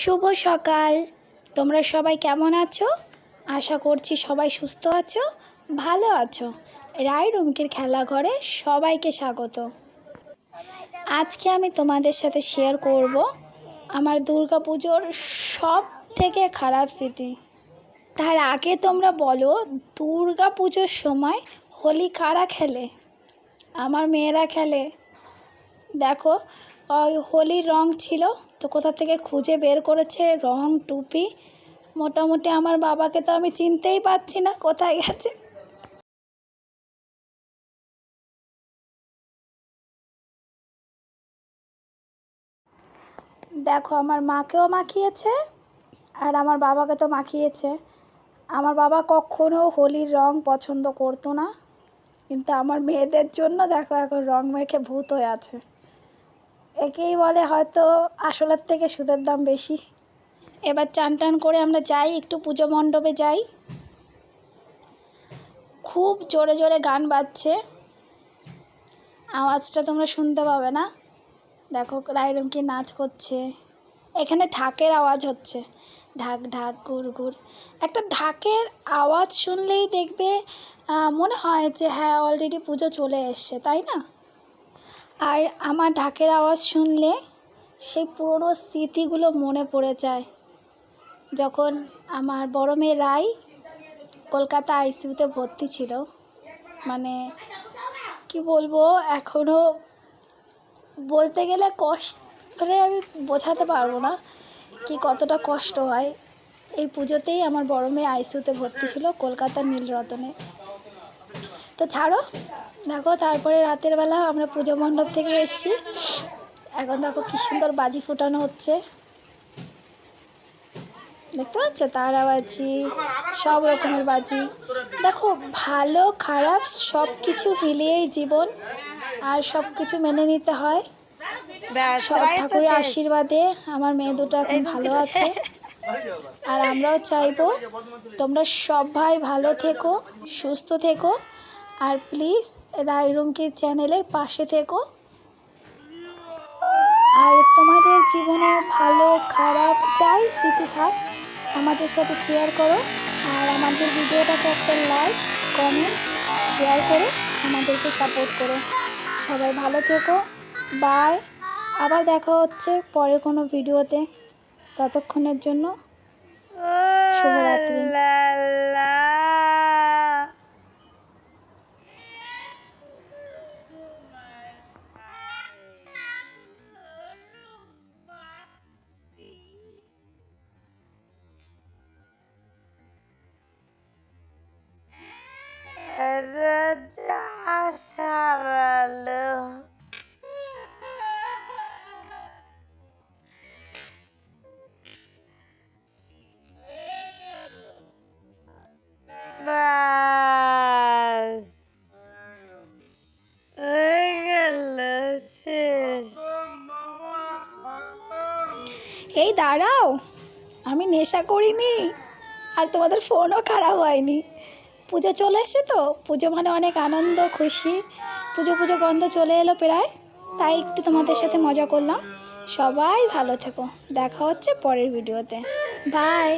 শুভ সকাল। তোমরা সবাই কেমন আছো? আশা করছি সবাই সুস্থ আছো, ভালো আছো। রায় রুমকির খেলাঘরে সবাইকে স্বাগত। আজকে আমি তোমাদের সাথে শেয়ার করব আমার পুজোর সব থেকে খারাপ স্মৃতি। তার আগে তোমরা বলো পুজোর সময় হোলি কারা খেলে? আমার মেয়েরা খেলে। দেখো হোলির রং ছিল, তো কোথা থেকে খুঁজে বের করেছে রং, টুপি? মোটামুটি আমার বাবাকে তো আমি চিনতেই পারছি না কোথায় গেছে। দেখো, আমার মাকেও মাখিয়েছে আর আমার বাবাকে তো মাখিয়েছে। আমার বাবা কখনো হোলির রং পছন্দ করতো না, কিন্তু আমার মেয়েদের জন্য দেখো এখন রং মেখে ভূত হয়ে আছে। একেই বলে হয়তো আসলের থেকে সুদের দাম বেশি। এবার চান টান করে আমরা যাই, একটু পুজো মণ্ডপে যাই। খুব জোরে জোরে গান বাজছে। আওয়াজটা তোমরা শুনতে পাবে না। দেখো রায়রমকি নাচ করছে। এখানে ঢাকের আওয়াজ হচ্ছে। ঢাক ঢাক, ঘুর ঘুর। একটা ঢাকের আওয়াজ শুনলেই দেখবে মনে হয় যে হ্যাঁ অলরেডি পুজো চলে এসছে, তাই না? আর আমার ঢাকের আওয়াজ শুনলে সেই পুরনো স্মৃতিগুলো মনে পড়ে যায়। যখন আমার বড় মেয়ে রাই কলকাতা আইসিউতে ভর্তি ছিল মানে কি বলব এখনও বলতে গেলে কষ্ট মানে আমি বোঝাতে পারব না কি কতটা কষ্ট হয়। এই পুজোতেই আমার বড় মেয়ে আইসিউতে ভর্তি ছিল কলকাতার নীলরতনে। তো ছাড়ো। দেখো তারপরে রাতের বেলা আমরা পুজো মণ্ডপ থেকে এসেছি। এখন দেখো কি সুন্দর বাজি ফোটানো হচ্ছে। দেখতে পাচ্ছ? তারা বাজি সব রকমের বাজি। দেখো ভালো খারাপ সব কিছু মিলিয়েই জীবন। আর সব কিছু মেনে নিতে হয়। সব ঠাকুরের আশীর্বাদে আমার মেয়ে দুটো এখন ভালো আছে। আর আমরাও চাইব তোমরা সবাই ভালো থেকো সুস্থ থেকো। আর প্লিজ রায়রুমকির চ্যানেলের পাশে থেকো। আর তোমাদের জীবনে ভালো খারাপ যাই স্মৃতি থাক আমাদের সাথে শেয়ার করো। আর আমাদের ভিডিওটাকে একটা লাইক কমেন্ট শেয়ার করে আমাদেরকে সাপোর্ট করো। সবাই ভালো থেকো। বাই আবার দেখা হচ্ছে পরের কোনো ভিডিওতে। ততক্ষণের জন্য শুভরাত্রি। সারালো শেষ এই দাঁড়াও। আমি নেশা করিনি আর তোমাদের ফোনও খারাপ হয়নি। পুজো চলে এসে তো, পুজো মানে অনেক আনন্দ, খুশি। পুজো পুজো গন্ধ চলে এলো প্রায়, তাই একটু তোমাদের সাথে মজা করলাম। সবাই ভালো থেকো। দেখা হচ্ছে পরের ভিডিওতে। বাই